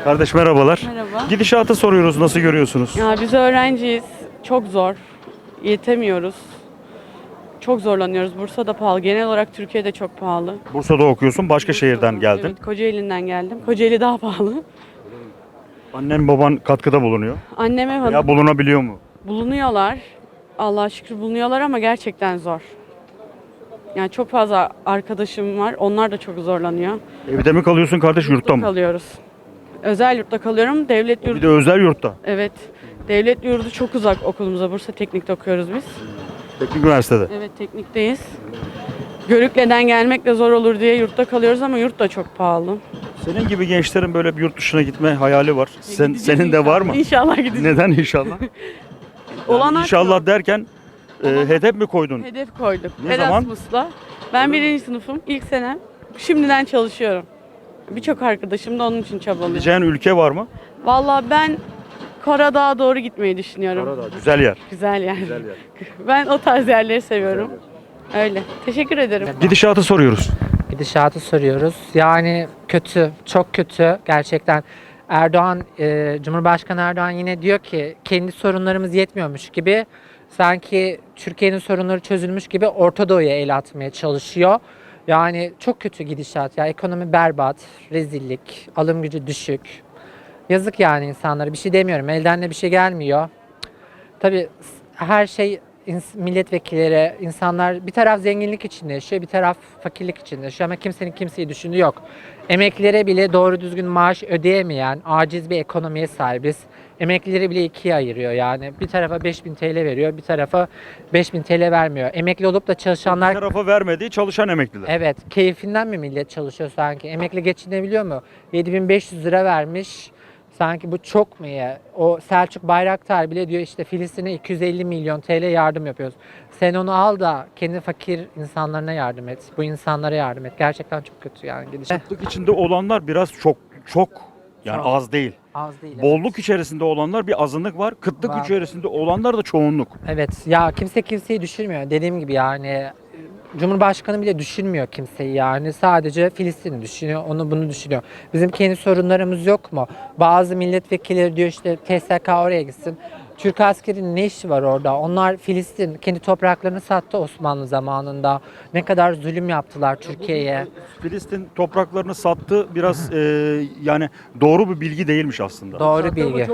Kardeş merhabalar. Merhaba. Gidişatı soruyoruz. Nasıl görüyorsunuz? Ya biz öğrenciyiz. Çok zor. Yetemiyoruz. Çok zorlanıyoruz. Bursa da pahalı. Genel olarak Türkiye'de çok pahalı. Bursa'da okuyorsun. Başka şehirden geldin. Evet, Kocaeli'nden geldim. Kocaeli daha pahalı. Annen baban katkıda bulunuyor. Annem ev hanım. Ya bulunabiliyor mu? Bulunuyorlar. Allah'a şükür bulunuyorlar ama gerçekten zor. Yani çok fazla arkadaşım var. Onlar da çok zorlanıyor. Evde mi kalıyorsun kardeş yurtta mı? kalıyoruz. Özel yurtta kalıyorum. Devlet Bir yurdu de özel yurtta. Evet. Devlet yurdu çok uzak okulumuza. Bursa Teknik'te okuyoruz biz. Teknik üniversitede. Evet teknikteyiz. Görükle'den gelmek de zor olur diye yurtta kalıyoruz ama yurt da çok pahalı. Senin gibi gençlerin böyle bir yurt dışına gitme hayali var. Sen, senin de var mı? İnşallah gideceğiz. Neden inşallah? Olanak inşallah derken e, hedef mi koydun? Hedef koyduk. Ne zaman? Erasmus'la. Ben birinci sınıfım. ilk senem. Şimdiden çalışıyorum. Birçok arkadaşım da onun için çabalıyor. Gideceğin ülke var mı? Vallahi ben Karadağ'a doğru gitmeyi düşünüyorum. Karadağ. Güzel yer. Güzel yer. Güzel yer. Ben o tarz yerleri seviyorum. Öyle. Teşekkür ederim. Gidişatı soruyoruz. Gidişatı soruyoruz. Yani kötü, çok kötü gerçekten. Erdoğan, e, Cumhurbaşkanı Erdoğan yine diyor ki kendi sorunlarımız yetmiyormuş gibi sanki Türkiye'nin sorunları çözülmüş gibi Orta Doğu'ya el atmaya çalışıyor. Yani çok kötü gidişat. Ya ekonomi berbat, rezillik, alım gücü düşük. Yazık yani insanlara. Bir şey demiyorum. Elden de bir şey gelmiyor. Tabii her şey milletvekilleri, insanlar bir taraf zenginlik içinde yaşıyor, bir taraf fakirlik içinde yaşıyor ama kimsenin kimseyi düşündüğü yok. Emeklilere bile doğru düzgün maaş ödeyemeyen aciz bir ekonomiye sahibiz. Emeklileri bile ikiye ayırıyor yani. Bir tarafa 5000 TL veriyor, bir tarafa 5000 TL vermiyor. Emekli olup da Bir çalışanlar tarafa vermediği çalışan emekliler. Evet, keyfinden mi millet çalışıyor sanki? Emekli geçinebiliyor mu? 7500 lira vermiş. Sanki bu çok mu ya? O Selçuk Bayraktar bile diyor işte Filistin'e 250 milyon TL yardım yapıyoruz. Sen onu al da kendi fakir insanlarına yardım et. Bu insanlara yardım et. Gerçekten çok kötü yani gidiş. Kıtlık içinde olanlar biraz çok çok yani Çok. az değil. Az değil. Bolluk içerisinde olanlar bir azınlık var. Kıtlık Var. içerisinde olanlar da çoğunluk. Evet ya kimse kimseyi düşünmüyor. Dediğim gibi yani Cumhurbaşkanı bile düşünmüyor kimseyi yani. Sadece Filistin'i düşünüyor, onu bunu düşünüyor. Bizim kendi sorunlarımız yok mu? Bazı milletvekilleri diyor işte TSK oraya gitsin. Türk askerinin ne işi var orada? Onlar Filistin kendi topraklarını sattı Osmanlı zamanında. Ne kadar zulüm yaptılar Türkiye'ye. Filistin topraklarını sattı biraz e, yani doğru bir bilgi değilmiş aslında. Doğru bilgi.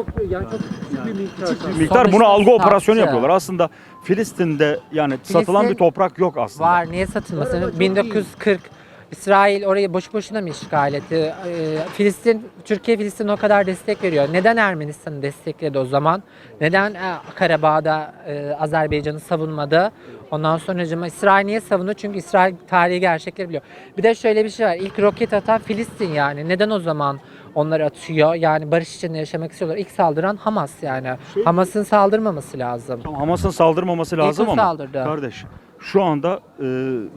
Bir miktar bunu Sonuçta algı operasyonu sattı. yapıyorlar. Aslında Filistin'de yani satılan bir toprak yok aslında. Var. Niye satılmasın? 1940 İsrail orayı boş boşuna mı işgal etti? Ee, Filistin, Türkiye Filistin'e o kadar destek veriyor. Neden Ermenistan'ı destekledi o zaman? Neden e, Karabağ'da e, Azerbaycan'ı savunmadı? Ondan sonra İsrail niye savunuyor? Çünkü İsrail tarihi gerçekleri biliyor. Bir de şöyle bir şey var. İlk roket atan Filistin yani. Neden o zaman onları atıyor? Yani barış içinde yaşamak istiyorlar. İlk saldıran Hamas yani. Hamas'ın saldırmaması lazım. Tamam, Hamas'ın saldırmaması lazım o ama saldırdı. kardeş şu anda e,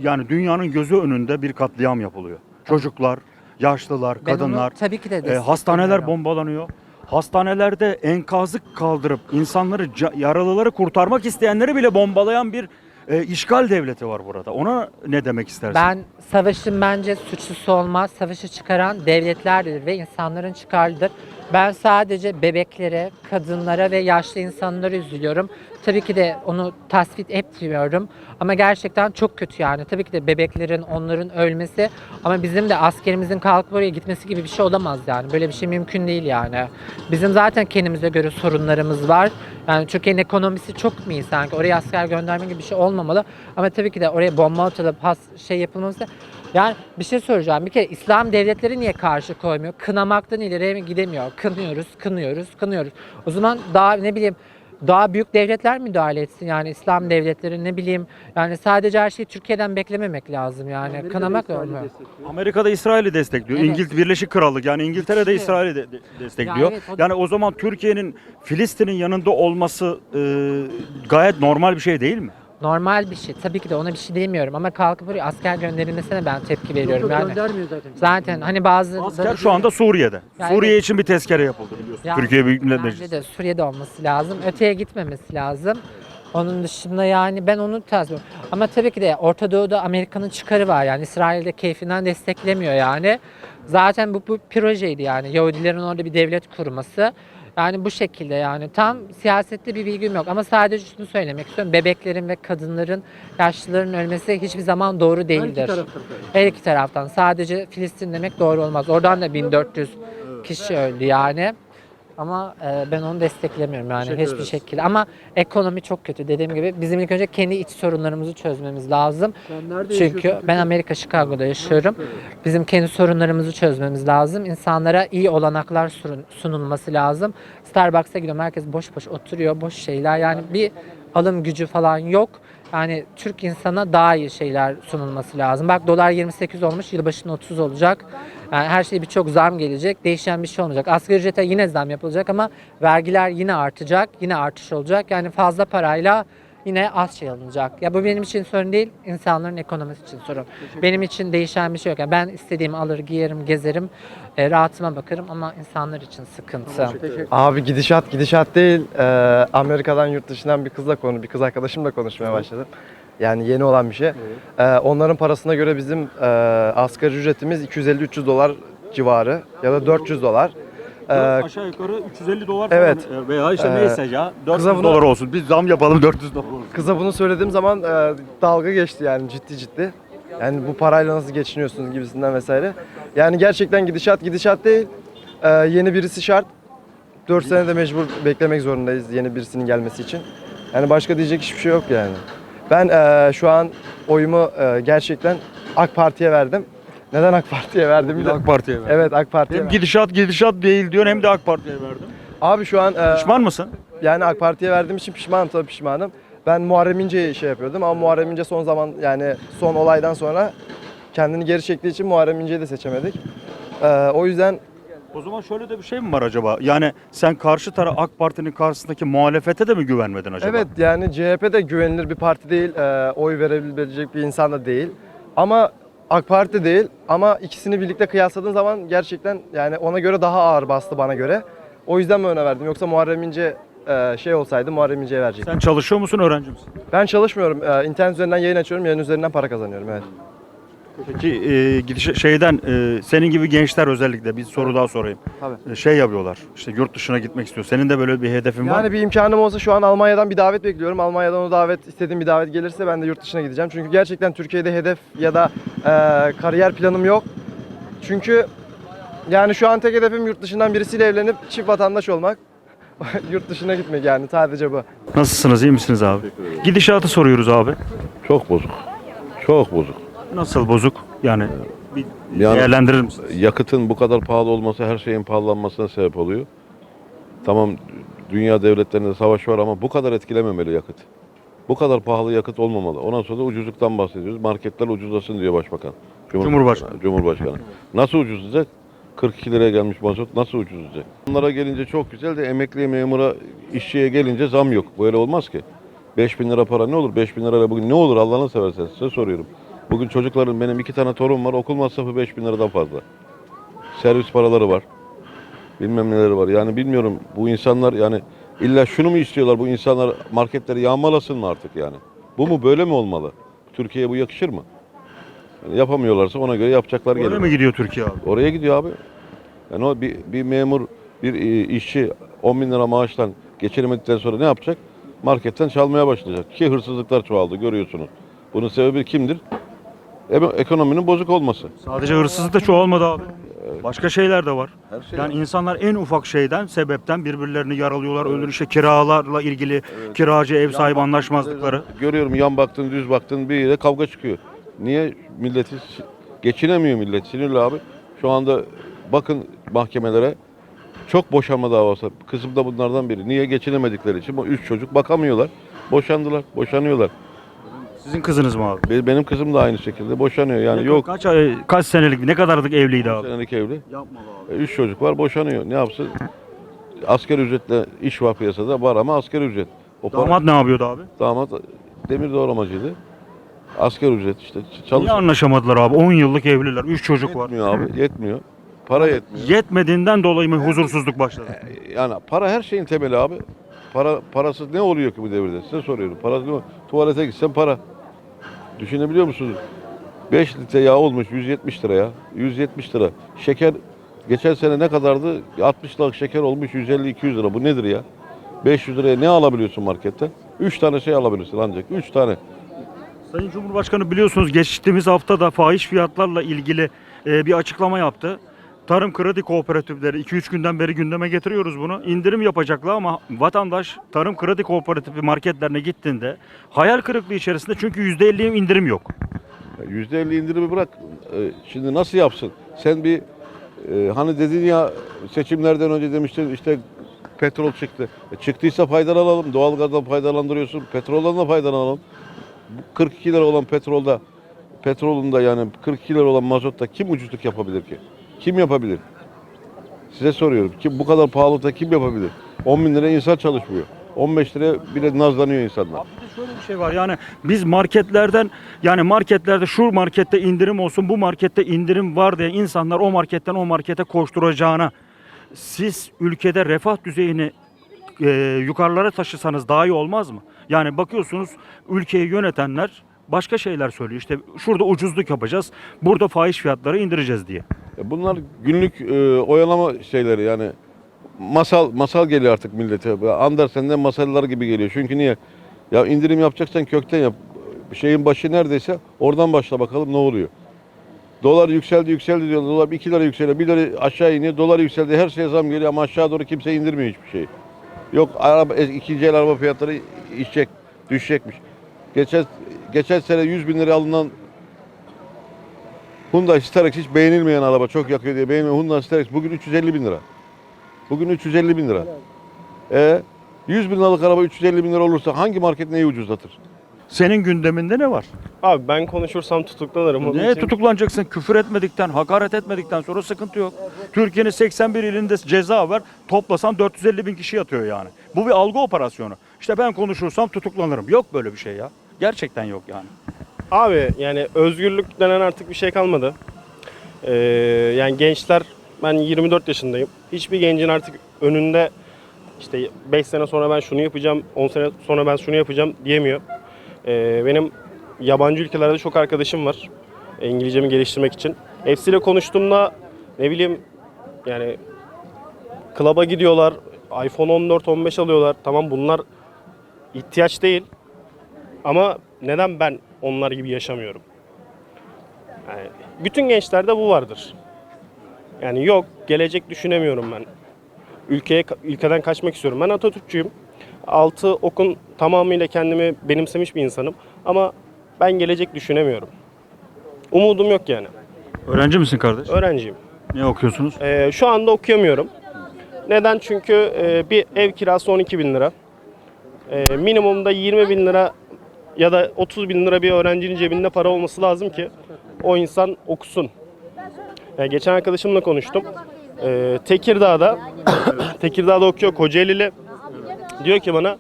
yani dünyanın gözü önünde bir katliam yapılıyor. Çocuklar, yaşlılar, Ben onu kadınlar, tabii ki de e, hastaneler bombalanıyor. Hastanelerde enkazı kaldırıp insanları ca- yaralıları kurtarmak isteyenleri bile bombalayan bir e, işgal devleti var burada. Ona ne demek istersin? Ben savaşın bence suçlusu olmaz. Savaşı çıkaran devletlerdir ve insanların çıkarıdır. Ben sadece bebeklere, kadınlara ve yaşlı insanlara üzülüyorum. Tabii ki de onu tasvip etmiyorum. Ama gerçekten çok kötü yani. Tabii ki de bebeklerin, onların ölmesi ama bizim de askerimizin kalkıp oraya gitmesi gibi bir şey olamaz yani. Böyle bir şey mümkün değil yani. Bizim zaten kendimize göre sorunlarımız var. Yani Türkiye'nin ekonomisi çok mu iyi sanki? Oraya asker gönderme gibi bir şey olmamalı. Ama tabii ki de oraya bomba atılıp has şey yapılması yani bir şey soracağım. Bir kere İslam devletleri niye karşı koymuyor? Kınamaktan ileriye mi gidemiyor? Kınıyoruz, kınıyoruz, kınıyoruz. O zaman daha ne bileyim daha büyük devletler müdahale etsin yani İslam devletleri ne bileyim yani sadece her şeyi Türkiye'den beklememek lazım yani kınamak da olmuyor. Amerika'da İsrail'i destekliyor. Evet. İngiliz Birleşik Krallık yani İngiltere de. İsrail'i de, de- destekliyor. Ya evet, o da- Yani o zaman Türkiye'nin Filistin'in yanında olması e, gayet normal bir şey değil mi? Normal bir şey. Tabii ki de ona bir şey demiyorum ama kalkıp buraya asker gönderilmesine ben tepki veriyorum yani. Göndermiyor zaten. Zaten hani bazı Asker şu anda Suriye'de. Yani Suriye için bir tezkere yapıldı biliyorsun. Yani Türkiye Büyük Millet Meclisi. de Suriye'de olması lazım. Öteye gitmemesi lazım. Onun dışında yani ben onu ediyorum. Ama tabii ki de Orta Doğu'da Amerika'nın çıkarı var yani İsrail'de keyfinden desteklemiyor yani. Zaten bu, bu projeydi yani Yahudilerin orada bir devlet kurması. Yani bu şekilde yani tam siyasette bir bilgim yok ama sadece şunu söylemek istiyorum. Bebeklerin ve kadınların, yaşlıların ölmesi hiçbir zaman doğru değildir. Her iki taraftan. Sadece Filistin demek doğru olmaz. Oradan da 1400 kişi öldü yani. Ama e, ben onu desteklemiyorum yani Teşekkür hiçbir ederiz. şekilde. Ama ekonomi çok kötü dediğim gibi. Bizim ilk önce kendi iç sorunlarımızı çözmemiz lazım. Çünkü ben Amerika Chicago'da yaşıyorum. Bizim kendi sorunlarımızı çözmemiz lazım. İnsanlara iyi olanaklar sunun- sunulması lazım. Starbucks'a gidiyorum herkes boş boş oturuyor, boş şeyler. Yani bir alım gücü falan yok. Yani Türk insana daha iyi şeyler sunulması lazım. Bak dolar 28 olmuş, yılbaşında 30 olacak. Yani her şey birçok zam gelecek. Değişen bir şey olmayacak. Asgari ücrete yine zam yapılacak ama vergiler yine artacak. Yine artış olacak. Yani fazla parayla yine az şey alınacak. Ya bu benim için sorun değil, insanların ekonomisi için sorun. Benim için değişen bir şey yok. Yani ben istediğimi alır, giyerim, gezerim, e, rahatıma bakarım ama insanlar için sıkıntı. Abi gidişat gidişat değil. Ee, Amerika'dan yurt dışından bir kızla konu, bir kız arkadaşımla konuşmaya başladım. Yani yeni olan bir şey. Ee, onların parasına göre bizim e, asgari ücretimiz 250-300 dolar civarı ya da 400 dolar. Ee, aşağı yukarı 350 dolar Evet. e, veya işte Ee, neyse ya 400 kıza bunu- dolar olsun. Biz zam yapalım 400 dolar olsun. kıza bunu söylediğim zaman e, dalga geçti yani ciddi ciddi. Yani bu parayla nasıl geçiniyorsunuz gibisinden vesaire. Yani gerçekten gidişat gidişat değil. Ee, yeni birisi şart. 4 sene de mecbur beklemek zorundayız yeni birisinin gelmesi için. Yani başka diyecek hiçbir şey yok yani. Ben e, şu an oyumu e, gerçekten AK Parti'ye verdim. Neden AK Parti'ye verdim? Bir de AK Parti'ye ver. Evet AK Parti'ye Hem verdim. gidişat gidişat değil diyorsun hem de AK Parti'ye verdim. Abi şu an e, Pişman mısın? yani AK Parti'ye verdiğim için pişmanım tabii pişmanım. Ben Muharrem İnce'yi şey yapıyordum ama Muharrem İnce son zaman yani son olaydan sonra kendini geri çektiği için Muharrem İnce'yi de seçemedik. E, o yüzden O zaman şöyle de bir şey mi var acaba? Yani sen karşı taraf AK Parti'nin karşısındaki muhalefete de mi güvenmedin acaba? Evet yani CHP de güvenilir bir parti değil. e, oy verebilecek bir insan da değil. Ama AK Parti değil ama ikisini birlikte kıyasladığın zaman gerçekten yani ona göre daha ağır bastı bana göre. O yüzden mi öne verdim? Yoksa Muharrem İnce e, şey olsaydı Muharrem İnce'ye verecektim. Sen çalışıyor musun, öğrenci misin? Ben çalışmıyorum. E, internet üzerinden yayın açıyorum. Yayın üzerinden para kazanıyorum. Evet. Peki e, gidiş şeyden e, senin gibi gençler özellikle bir soru daha sorayım. Tabii. E, şey yapıyorlar. İşte yurt dışına gitmek istiyor. Senin de böyle bir hedefin var mı? Yani bir imkanım olsa şu an Almanya'dan bir davet bekliyorum. Almanya'dan o davet istediğim bir davet gelirse ben de yurt dışına gideceğim. Çünkü gerçekten Türkiye'de hedef ya da e, kariyer planım yok. Çünkü yani şu an tek hedefim yurt dışından birisiyle evlenip çift vatandaş olmak. yurt dışına gitmek yani sadece bu. Nasılsınız? iyi misiniz abi? Gidişatı soruyoruz abi. Çok bozuk. Çok bozuk. Nasıl bozuk? Yani bir Yani- değerlendirir misiniz? Yakıtın bu kadar pahalı olması her şeyin pahalanmasına sebep oluyor. Tamam dünya devletlerinde savaş var ama bu kadar etkilememeli yakıt. Bu kadar pahalı yakıt olmamalı. Ondan sonra da ucuzluktan bahsediyoruz. Marketler ucuzlasın diyor başbakan. Cumhurbaşkanı. Cumhurbaşkanı. Nasıl ucuzlayacak? 42 liraya gelmiş mazot nasıl ucuzlayacak? Bunlara gelince çok güzel de emekliye memura işçiye gelince zam yok. Böyle olmaz ki. 5000 lira para ne olur? 5000 lirayla bugün ne olur Allah'ını seversen size soruyorum. Bugün çocukların benim iki tane torun var okul masrafı 5000 liradan fazla. Servis paraları var. Bilmem neleri var. Yani bilmiyorum bu insanlar yani illa şunu mu istiyorlar bu insanlar marketleri yağmalasın mı artık yani? Bu mu böyle mi olmalı? Türkiye'ye bu yakışır mı? Yani yapamıyorlarsa ona göre yapacaklar gelir. mi gidiyor Türkiye abi? Oraya gidiyor abi. Yani o bir, bir memur, bir e, işçi 10 bin lira maaştan geçiremedikten sonra ne yapacak? Marketten çalmaya başlayacak. Ki hırsızlıklar çoğaldı görüyorsunuz. Bunun sebebi kimdir? Eko- Ekonominin bozuk olması. Sadece hırsızlık da çoğalmadı abi. Başka şeyler de var. Her şey Yani insanlar en ufak şeyden, sebepten birbirlerini yaralıyorlar, öldürüyor. İşte kiralarla ilgili kiracı ev sahibi anlaşmazlıkları. Görüyorum yan baktın düz baktın bir yere kavga çıkıyor. Niye milleti geçinemiyor millet sinirli abi. Şu anda bakın mahkemelere çok boşanma davası. Kızım da bunlardan biri. Niye geçinemedikleri için bu üç çocuk bakamıyorlar. Boşandılar, boşanıyorlar. Sizin kızınız mı abi? Be- Benim kızım da aynı şekilde boşanıyor. Yani yok Kaç ay, kaç senelik, ne kadarlık evliydi abi? senelik evli. Yapma E, Üç çocuk var boşanıyor. Ne yapsın? Asgari ücretle iş var piyasada var ama asgari ücret. O para- Damat ne yapıyordu abi? damat demir doğramacıydı. Asgari ücret işte Niye çalışıyor. anlaşamadılar abi? 10 yıllık evliler, 3 çocuk var. Yetmiyor abi yetmiyor. Para yetmiyor. Yetmediğinden dolayı mı huzursuzluk başladı? Yani para her şeyin temeli abi. Para parasız ne oluyor ki bu devirde? Size soruyorum. Parasız ne oluyor? Tuvalete gitsen para. Düşünebiliyor musunuz? 5 litre yağ olmuş 170 lira ya. 170 lira. Şeker geçen sene ne kadardı? 60 liralık şeker olmuş 150-200 lira. Bu nedir ya? 500 liraya ne alabiliyorsun markette? 3 tane şey alabilirsin ancak. 3 tane. Sayın Cumhurbaşkanı biliyorsunuz geçtiğimiz hafta da fahiş fiyatlarla ilgili e, bir açıklama yaptı. Tarım kredi kooperatifleri 2-3 günden beri gündeme getiriyoruz bunu. İndirim yapacaklar ama vatandaş tarım kredi kooperatifi marketlerine gittiğinde hayal kırıklığı içerisinde çünkü %50 indirim yok. Ya %50 indirimi bırak. Ee, Şimdi nasıl yapsın? Sen bir e, hani dedin ya seçimlerden önce demiştin işte petrol çıktı. E, çıktıysa faydalanalım. Doğalgazdan faydalandırıyorsun. Petroldan da faydalanalım. Bu 42 lira olan petrolda petrolün de yani 42 lira olan mazotta kim ucuzluk yapabilir ki? Kim yapabilir? Size soruyorum. Kim bu kadar pahalıda kim yapabilir? 10 bin lira insan çalışmıyor. 15 liraya bile nazlanıyor insanlar. Abi de şöyle bir şey var yani biz marketlerden yani marketlerde şu markette indirim olsun bu markette indirim var diye insanlar o marketten o markete koşturacağına siz ülkede refah düzeyini e, yukarılara taşısanız daha iyi olmaz mı? Yani bakıyorsunuz ülkeyi yönetenler başka şeyler söylüyor. İşte şurada ucuzluk yapacağız, burada fahiş fiyatları indireceğiz diye. Ya Bunlar günlük e, oyalama şeyleri yani masal masal geliyor artık millete. Andersen'den masallar gibi geliyor. Çünkü niye? Ya indirim yapacaksan kökten yap. Şeyin başı neredeyse oradan başla bakalım ne oluyor. Dolar yükseldi yükseldi diyor. Dolar 2 lira yükseliyor. 1 lira aşağı iniyor. Dolar yükseldi. Her şeye zam geliyor ama aşağı doğru kimse indirmiyor hiçbir şey. Yok araba, e, ikinci el araba fiyatları işecek, düşecekmiş. Geçen geçen sene 100 bin lira alınan Hyundai Starex hiç beğenilmeyen araba çok yakıyor diye beğenilmeyen Hyundai Starex bugün 350 bin lira. Bugün 350 bin lira. E 100 bin liralık araba 350 bin lira olursa hangi market neyi ucuzlatır? Senin gündeminde ne var? Abi ben konuşursam tutuklanırım. Onun Neye için- tutuklanacaksın? Küfür etmedikten, hakaret etmedikten sonra sıkıntı yok. Türkiye'nin 81 ilinde ceza var. Toplasan 450 bin kişi yatıyor yani. Bu bir algı operasyonu. İşte ben konuşursam tutuklanırım. Yok böyle bir şey ya. Gerçekten yok yani. Abi yani özgürlük denen artık bir şey kalmadı. Ee, yani gençler ben 24 yaşındayım. Hiçbir gencin artık önünde işte 5 sene sonra ben şunu yapacağım, 10 sene sonra ben şunu yapacağım diyemiyor. Ee, benim yabancı ülkelerde çok arkadaşım var. İngilizcemi geliştirmek için. Hepsiyle konuştuğumda ne bileyim yani klaba gidiyorlar. iPhone 14, 15 alıyorlar. Tamam bunlar ihtiyaç değil. Ama neden ben onlar gibi yaşamıyorum? Yani bütün gençlerde bu vardır. Yani yok gelecek düşünemiyorum ben. Ülkeye ülkeden kaçmak istiyorum. Ben Atatürkçüyüm. Altı okun tamamıyla kendimi benimsemiş bir insanım ama ben gelecek düşünemiyorum. Umudum yok yani. Öğrenci misin kardeş? Öğrenciyim. Ne okuyorsunuz? Ee, şu anda okuyamıyorum. Neden? Çünkü e, bir ev kirası 12 bin lira. E, minimumda 20 bin lira ya da 30 bin lira bir öğrencinin cebinde para olması lazım ki o insan okusun. E, geçen arkadaşımla konuştum. E, Tekirdağ'da Tekirdağ'da okuyor Kocaeli'li. Diyor ki bana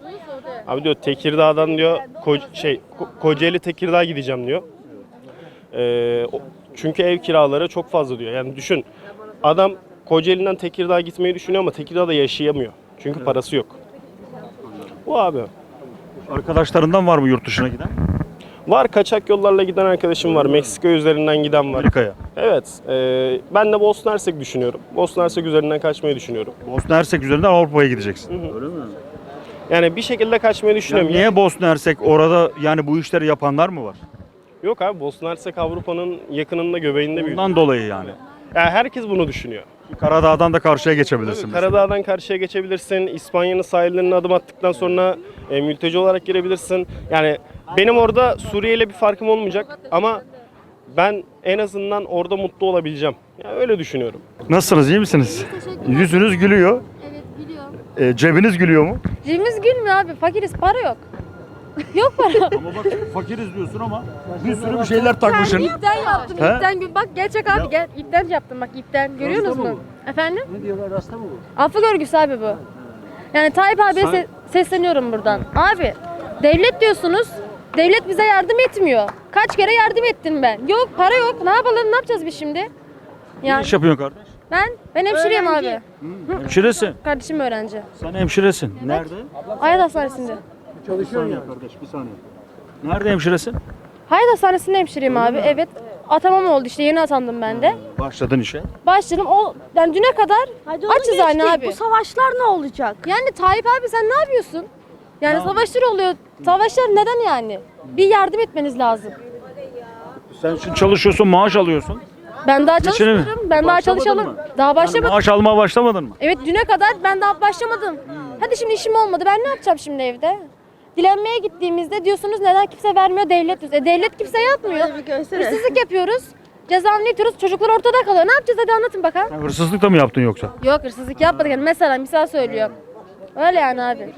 abi diyor Tekirdağ'dan diyor Ko- şey Ko- Kocaeli Tekirdağ gideceğim diyor. E, o- çünkü ev kiraları çok fazla diyor. Yani düşün adam Kocaeli'den Tekirdağ'a gitmeyi düşünüyor ama Tekirdağ'da yaşayamıyor. Çünkü parası yok. Bu abi. Arkadaşlarından var mı yurt dışına giden? Var kaçak yollarla giden arkadaşım var. Meksika üzerinden giden var. Amerika'ya. Evet. e, ben de Bosna Hersek düşünüyorum. Bosna Hersek üzerinden kaçmayı düşünüyorum. Bosna Hersek üzerinden Avrupa'ya gideceksin. Öyle mi? Yani bir şekilde kaçmayı düşünüyorum. niye Bosna Hersek orada yani bu işleri yapanlar mı var? Yok abi Bosna Hersek Avrupa'nın yakınında göbeğinde büyüdü. Bundan dolayı yani. Yani herkes bunu düşünüyor. Karadağ'dan da karşıya geçebilirsin. mesela. Karadağ'dan karşıya geçebilirsin. İspanya'nın sahillerine adım attıktan sonra e, mülteci olarak girebilirsin. Yani benim orada Suriye ile bir farkım olmayacak ama ben en azından orada mutlu olabileceğim. Yani öyle düşünüyorum. Nasılsınız iyi misiniz? Yüzünüz gülüyor. Evet biliyorum. E, cebiniz gülüyor mu? Cebimiz gülmüyor abi. Fakiriz para yok. Yok para. Ama bak fakiriz diyorsun ama bir sürü bir şeyler takmışsın. ipten yaptım. He? ipten gül. Bak gerçek abi gel. ipten yaptım bak ipten. Görüyorsunuz mu? Efendim? Ne diyorlar rasta mı bu? Affı görgüsü abi bu. Yani Tayyip abiye se- sesleniyorum buradan. Abi devlet diyorsunuz. Devlet bize yardım etmiyor. Kaç kere yardım ettim ben. Yok para yok. Ne yapalım? Ne yapacağız biz şimdi? Ne Yani iş yapıyorsun kardeş? ben ben hemşireyim abi. Hemşiresin. Kardeşim öğrenci. Sen hemşiresin. Nerede? Hayat Hastanesi'nde. Bir saniye kardeş bir saniye. Nerede hemşiresin? Hayat Hastanesi'nde hemşireyim abi. Evet. Atamam oldu işte yeni atandım ben de. Başladın işe. Başladım o yani düne kadar Hadi onu açız aynı geçtik. abi. Bu savaşlar ne olacak? Yani Tayyip abi sen ne yapıyorsun? Yani savaşlar oluyor. Savaşlar neden yani? Bir yardım etmeniz lazım. Sen şimdi çalışıyorsun, maaş alıyorsun. Ben daha Geçini mi? çalışmıyorum. Ben daha Başlamadın çalışalım. mı? Daha Yani başlamadım. maaş almaya başlamadın mı? Evet düne kadar ben daha başlamadım. Hadi şimdi işim olmadı. Ben ne yapacağım şimdi evde? Dilenmeye gittiğimizde diyorsunuz neden kimse vermiyor devlet diyorsunuz. E devlet kimse yapmıyor. Hırsızlık yapıyoruz. Cezanı yatıyoruz. Çocuklar ortada kalıyor. Ne yapacağız hadi anlatın bakalım. Hırsızlık da mı yaptın yoksa? Yok hırsızlık yapmadık. Yani mesela misal söylüyorum. Öyle yani abi.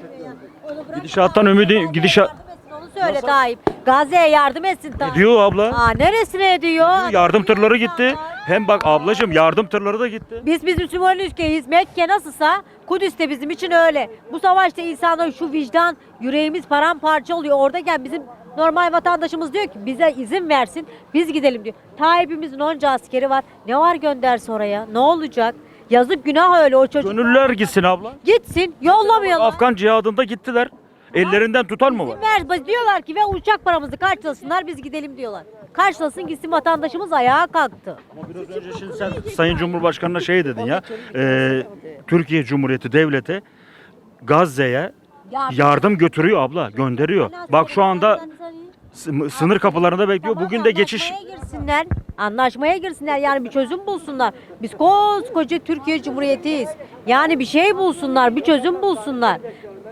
Gidişattan ümidi, gidişat... Onu söyle Tayyip. Gazze'ye yardım etsin Tayyip. Ediyor abla. Aa, neresine ediyor? Yardım tırları gitti. Hem bak ablacığım yardım tırları da gitti. Biz biz Müslüman ülkeyiz. Mekke nasılsa Kudüs de bizim için öyle. Bu savaşta insanların şu vicdan, yüreğimiz paramparça oluyor. Oradayken bizim normal vatandaşımız diyor ki bize izin versin biz gidelim diyor. Tayyip'imizin onca askeri var. Ne var gönderse oraya? Ne olacak? Yazık günah öyle o çocuk. Gönüllüler gitsin abla. Gitsin yollamayalım. Afgan cihadında gittiler. Ellerinden tutan mı var? Ver diyorlar ki ve uçak paramızı karşılasınlar biz gidelim diyorlar. Karşılasın gitsin vatandaşımız ayağa kalktı. Biraz önce şimdi sen Sayın Cumhurbaşkanı'na şey dedin ya. e, Türkiye Cumhuriyeti Devleti Gazze'ye yardım götürüyor abla, gönderiyor. Bak şu anda sı- sınır kapılarında bekliyor. Bugün de geçiş Anlaşmaya girsinler. Anlaşmaya girsinler yani bir çözüm bulsunlar. Biz koskoca Türkiye Cumhuriyetiyiz. Yani bir şey bulsunlar, bir çözüm bulsunlar.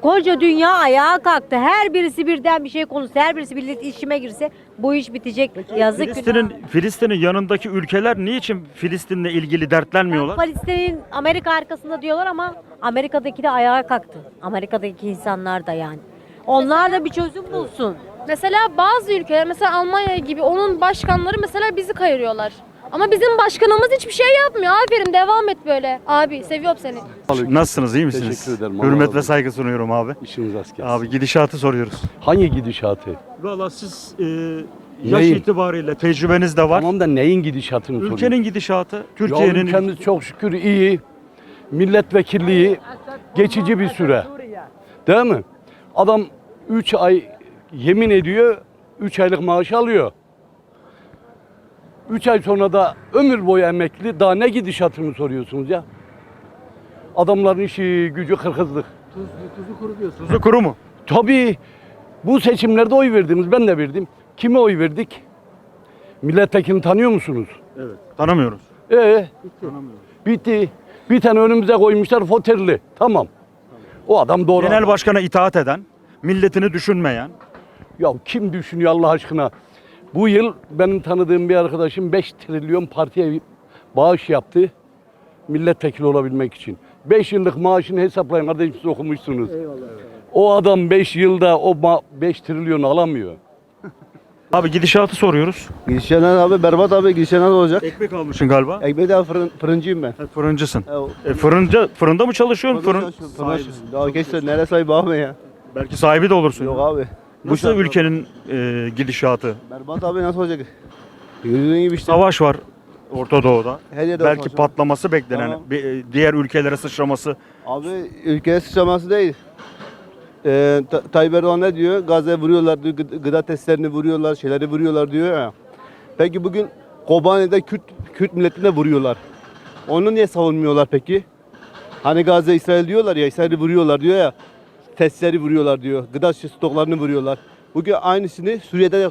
Koca dünya ayağa kalktı. Her birisi birden bir şey konuşsa, her birisi bir işime girse bu iş bitecek. Yazık günah. Filistin'in Filistin'in yanındaki ülkeler niçin Filistin'le ilgili dertlenmiyorlar? Filistin'in Amerika arkasında diyorlar ama Amerika'daki de ayağa kalktı. Amerika'daki insanlar da yani. Onlar da bir çözüm bulsun. Mesela bazı ülkeler mesela Almanya gibi onun başkanları mesela bizi kayırıyorlar. Ama bizim başkanımız hiçbir şey yapmıyor. Aferin devam et böyle. Abi seviyorum seni. Nasılsınız? iyi misiniz? Teşekkür ederim, Allah Hürmet razı ve olsun. saygı sunuyorum abi. İşiniz rast gelsin. Abi gidişatı soruyoruz. Hangi gidişatı? Valla siz e, yaş Neyin? itibariyle tecrübeniz de var. Tamam da neyin gidişatını soruyorsun? Ülkenin gidişatı, Ya Türkiye'nin ülkemiz çok şükür iyi. Milletvekilliği geçici bir süre. Değil mi? Adam 3 ay yemin ediyor, 3 aylık maaş alıyor. 3 ay sonra da ömür boyu emekli. Daha ne gidişatını soruyorsunuz ya? Adamların işi, gücü kırkızlık. tuzu kuru mu? Tabii bu seçimlerde oy verdiniz. Ben de verdim. Kime oy verdik? Milletvekilini tanıyor musunuz? Evet. Tanımıyoruz. Ee, bitti. Bir tane önümüze koymuşlar foterli. Tamam. O adam doğru. Genel adam. başkana itaat eden, milletini düşünmeyen, Ya kim düşünüyor Allah aşkına? Bu yıl benim tanıdığım bir arkadaşım 5 trilyon partiye bağış yaptı. Milletvekili olabilmek için. 5 yıllık maaşını hesaplayın kardeşim siz okumuşsunuz. O adam 5 yılda o 5 trilyon alamıyor. Abi gidişatı soruyoruz. Gidişen abi berbat abi gidişen olacak. Ekmek almışsın galiba. Ekmeği de fırın, fırıncıyım ben. Ha, Fırıncısın. E, fırınca, fırında mı çalışıyorsun? Fırın, Fırın, Daha geçse nereye sahibi abi ya? belki sahibi de olursun. Yok abi. Nasıl şartlar- ülkenin e, gidişatı? Berbat abi nasıl olacak? Gördüğün gibi işte. Savaş var Orta Doğu'da. Her yerde Belki savaş var. patlaması beklenen, Tamam. bir- diğer ülkelere sıçraması. Abi ülkeye sıçraması değil. Ee, Ta- Tayyip Erdoğan ne diyor? Gazze vuruyorlar diyor, gı- gıda testlerini vuruyorlar, şeyleri vuruyorlar diyor ya. Peki bugün Kobani'de Kürt, Kürt milletine vuruyorlar. Onu niye savunmuyorlar peki? Hani Gazze İsrail diyorlar ya, İsrail'i vuruyorlar diyor ya. Testleri vuruyorlar diyor, gıda stoklarını vuruyorlar. Bugün aynısını Suriye'de de